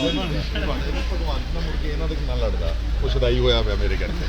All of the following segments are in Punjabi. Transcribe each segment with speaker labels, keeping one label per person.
Speaker 1: ਭਗਵਾਨ ਨਾਲ ਮੁੜ ਕੇ ਇਹਨਾਂ ਦੇ ਨਾਲ ਲੜਦਾ ਉਹ ਛਦਾਈ ਹੋਇਆ ਪਿਆ ਮੇਰੇ ਕਰਕੇ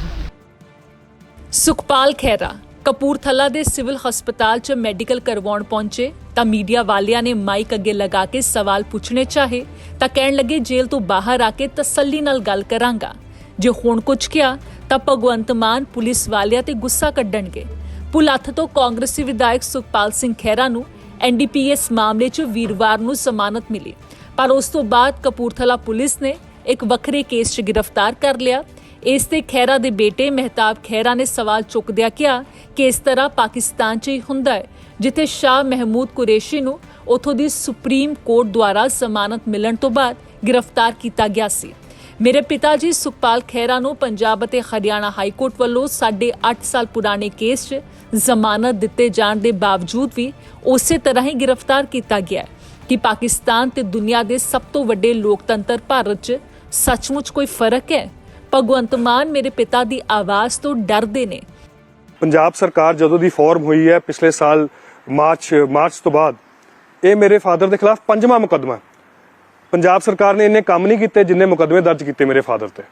Speaker 2: ਸੁਖਪਾਲ ਖਹਿਰਾ, ਕਪੂਰਥਲਾ ਦੇ ਸਿਵਲ ਹਸਪਤਾਲ 'ਚ ਮੈਡੀਕਲ ਕਰਵਾਉਣ ਪਹੁੰਚੇ ਤਾਂ ਮੀਡੀਆ ਵਾਲਿਆਂ ਨੇ ਮਾਈਕ ਅੱਗੇ ਲਗਾ ਕੇ ਸਵਾਲ ਪੁੱਛਣੇ ਚਾਹੇ ਤਾਂ ਕਹਿਣ ਲੱਗੇ ਜੇਲ੍ਹ ਤੋਂ ਬਾਹਰ ਆ ਕੇ ਤਸੱਲੀ ਨਾਲ ਗੱਲ ਕਰਾਂਗਾ। ਜੇ ਹੁਣ ਕੁਝ ਕਿਹਾ ਤਾਂ ਭਗਵੰਤ ਮਾਨ ਪੁਲਿਸ ਵਾਲਿਆਂ ਤੇ ਗੁੱਸਾ ਕੱਢਣਗੇ। ਪੁਲੱਥ ਤੋਂ ਕਾਂਗਰਸੀ ਵਿਧਾਇਕ ਸੁਖਪਾਲ ਸਿੰਘ ਖਹਿਰਾ ਨੂੰ ਐਨਡੀਪੀਐਸ ਮਾਮਲੇ 'ਚ ਵੀਰਵਾਰ ਨੂੰ ਜ਼ਮਾਨਤ ਮਿਲੀ। ਪਰ ਉਸ ਤੋਂ ਬਾਅਦ ਕਪੂਰਥਲਾ ਪੁਲਿਸ ਨੇ ਇੱਕ ਵੱਖਰੇ ਕੇਸ 'ਚ ਗ੍ਰਿਫਤਾਰ ਕਰ ਲਿਆ। ਇਸ ਤੇ ਖਹਿਰਾ ਦੇ ਬੇਟੇ ਮਹਿਤਾਬ ਖਹਿਰਾ ਨੇ ਸਵਾਲ ਚੁੱਕਦਿਆਂ ਕਿਹਾ ਕਿ ਇਸ ਤਰ੍ਹਾਂ ਪਾਕਿਸਤਾਨ 'ਚ ਹੀ ਹੁੰਦਾ ਹੈ, ਜਿੱਥੇ ਸ਼ਾਹ ਮਹਿਮੂਦ ਕੁਰੇਸ਼ੀ ਨੂੰ ਉਥੋਂ ਦੀ ਸੁਪਰੀਮ ਕੋਰਟ ਦੁਆਰਾ ਜ਼ਮਾਨਤ ਮਿਲਣ ਤੋਂ ਬਾਅਦ ਗ੍ਰਿਫਤਾਰ ਕੀਤਾ ਗਿਆ ਸੀ। ਮੇਰੇ ਪਿਤਾ ਜੀ ਸੁਖਪਾਲ ਖਹਿਰਾ ਨੂੰ ਪੰਜਾਬ ਅਤੇ ਹਰਿਆਣਾ ਹਾਈ ਕੋਰਟ ਵੱਲੋਂ ਸਾਢੇ 8 ਸਾਲ ਪੁਰਾਣੇ ਕੇਸ 'ਚ ਜ਼ਮਾਨਤ ਦਿੱਤੇ ਜਾਣ ਦੇ ਬਾਵਜੂਦ ਵੀ ਉਸੇ ਤਰ੍ਹਾਂ ਹੀ ਗ੍ਰਿਫਤਾਰ ਕੀਤਾ ਗਿਆ ਹੈ। ਕਿ ਪਾਕਿਸਤਾਨ ਤੇ ਦੁਨੀਆ ਦੇ ਸਭ ਤੋਂ ਵੱਡੇ ਲੋਕਤੰਤਰ ਭਾਰਤ 'ਚ ਸੱਚਮੁੱਚ ਕੋਈ ਫ਼ਰਕ ਹੈ? ਭਗਵੰਤ ਮਾਨ ਮੇਰੇ ਪਿਤਾ ਦੀ ਆਵਾਜ਼ ਤੋਂ ਡਰਦੇ ਨੇ।
Speaker 3: ਪੰਜਾਬ ਸਰਕਾਰ ਜਦੋਂ ਦੀ ਫਾਰਮ ਹੋਈ ਹੈ ਪਿਛਲੇ ਸਾਲ ਮਾਰਚ ਮਾਰਚ ਤੋਂ ਬਾਅਦ, ਇਹ ਮੇਰੇ ਫਾਦਰ ਦੇ ਖਿਲਾਫ ਪੰਜਵਾਂ ਮੁਕੱਦਮਾ ਹੈ। ਪੰਜਾਬ ਸਰਕਾਰ ਨੇ ਇੰਨੇ ਕੰਮ ਨਹੀਂ ਕੀਤੇ ਜਿੰਨੇ ਮੁਕੱਦਮੇ ਦਰਜ ਕੀਤੇ ਮੇਰੇ ਫਾਦਰ ਤੇ।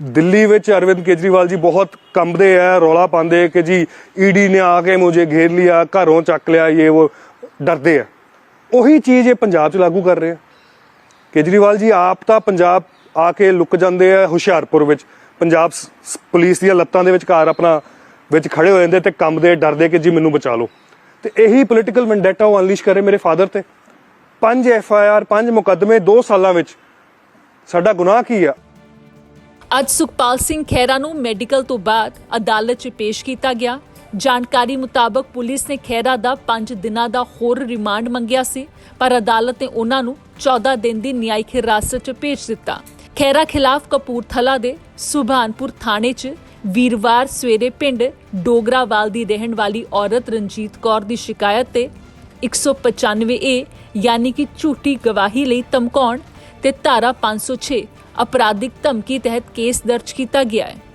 Speaker 3: ਦਿੱਲੀ ਵਿੱਚ ਅਰਵਿੰਦ ਕੇਜਰੀਵਾਲ ਜੀ ਬਹੁਤ ਕੰਬਦੇ ਆ, ਰੌਲਾ ਪਾਉਂਦੇ ਕਿ ਜੀ ਈਡੀ ਨੇ ਆ ਕੇ ਮੁਝੇ ਘੇਰ ਲਿਆ, ਘਰੋਂ ਚੱਕ ਲਿਆ, ਇਹ ਉਹ ਡਰਦੇ ਆ। ਉਹੀ ਚੀਜ਼ ਇਹ ਪੰਜਾਬ 'ਚ ਲਾਗੂ ਕਰ ਰਹੇ ਆ। ਕੇਜਰੀਵਾਲ ਜੀ, ਆਪ ਤਾਂ ਪੰਜਾਬ ਆ ਕੇ ਲੁਕ ਜਾਂਦੇ ਆ ਹੁਸ਼ਿਆਰਪੁਰ ਵਿੱਚ। ਪੰਜਾਬ ਪੁਲਿਸ ਦੀਆਂ ਲੱਤਾਂ ਦੇ ਵਿਚਕਾਰ ਆਪਣਾ ਵਿੱਚ ਖੜੇ ਹੋ ਜਾਂਦੇ ਤੇ ਕੰਬਦੇ ਡਰਦੇ ਕਿ ਜੀ ਮੈਨੂੰ ਬਚਾ ਲਓ। ਤੇ ਇਹੀ ਪੋਲੀਟੀਕਲ ਵੈਂਡੇਟਾ ਉਹ ਅਨਲੀਸ਼ ਕਰੇ ਮੇਰੇ ਫਾਦਰ ਤੇ। ਪੰਜ ਐਫ ਆਈ ਆਰ ਪੰਜ ਮੁਕੱਦਮੇ 2 ਸਾਲਾਂ ਵਿੱਚ। ਸਾਡਾ ਗੁਨਾਹ ਕੀ ਆ?
Speaker 2: ਅੱਜ ਸੁਖਪਾਲ ਸਿੰਘ ਖਹਿਰਾ ਨੂੰ ਮੈਡੀਕਲ ਤੋਂ ਬਾਅਦ ਅਦਾਲਤ 'ਚ ਪੇਸ਼ ਕੀਤਾ ਗਿਆ। ਜਾਣਕਾਰੀ ਮੁਤਾਬਕ ਪੁਲਿਸ ਨੇ ਖਹਿਰਾ ਦਾ 5 ਦਿਨਾਂ ਦਾ ਹੋਰ ਰਿਮਾਂਡ ਮੰਗਿਆ ਸੀ, ਪਰ ਅਦਾਲਤ ਨੇ ਉਹਨਾਂ ਨੂੰ 14 ਦਿਨ ਦੀ ਨਿਆਇਕ ਹਿਰਾਸਤ 'ਚ ਭੇਜ ਦਿੱਤਾ। ਖਹਿਰਾ ਖਿਲਾਫ ਕਪੂਰਥਲਾ ਦੇ ਸੁਭਾਨਪੁਰ ਥਾਣੇ 'ਚ ਵੀਰਵਾਰ ਸਵੇਰੇ ਪਿੰਡ ਡੋਗਰਾਵਾਲ ਦੀ ਰਹਿਣ ਵਾਲੀ ਔਰਤ ਰਣਜੀਤ ਕੌਰ ਦੀ ਸ਼ਿਕਾਇਤ ਤੇ 195 ਏ ਯਾਨੀ ਕਿ ਝੂਠੀ ਗਵਾਹੀ ਲਈ ਧਮਕਾਉਣ ਤੇ ਧਾਰਾ 506 ਅਪਰਾਧਿਕ ਧਮਕੀ ਤਹਿਤ ਕੇਸ ਦਰਜ ਕੀਤਾ ਗਿਆ ਹੈ।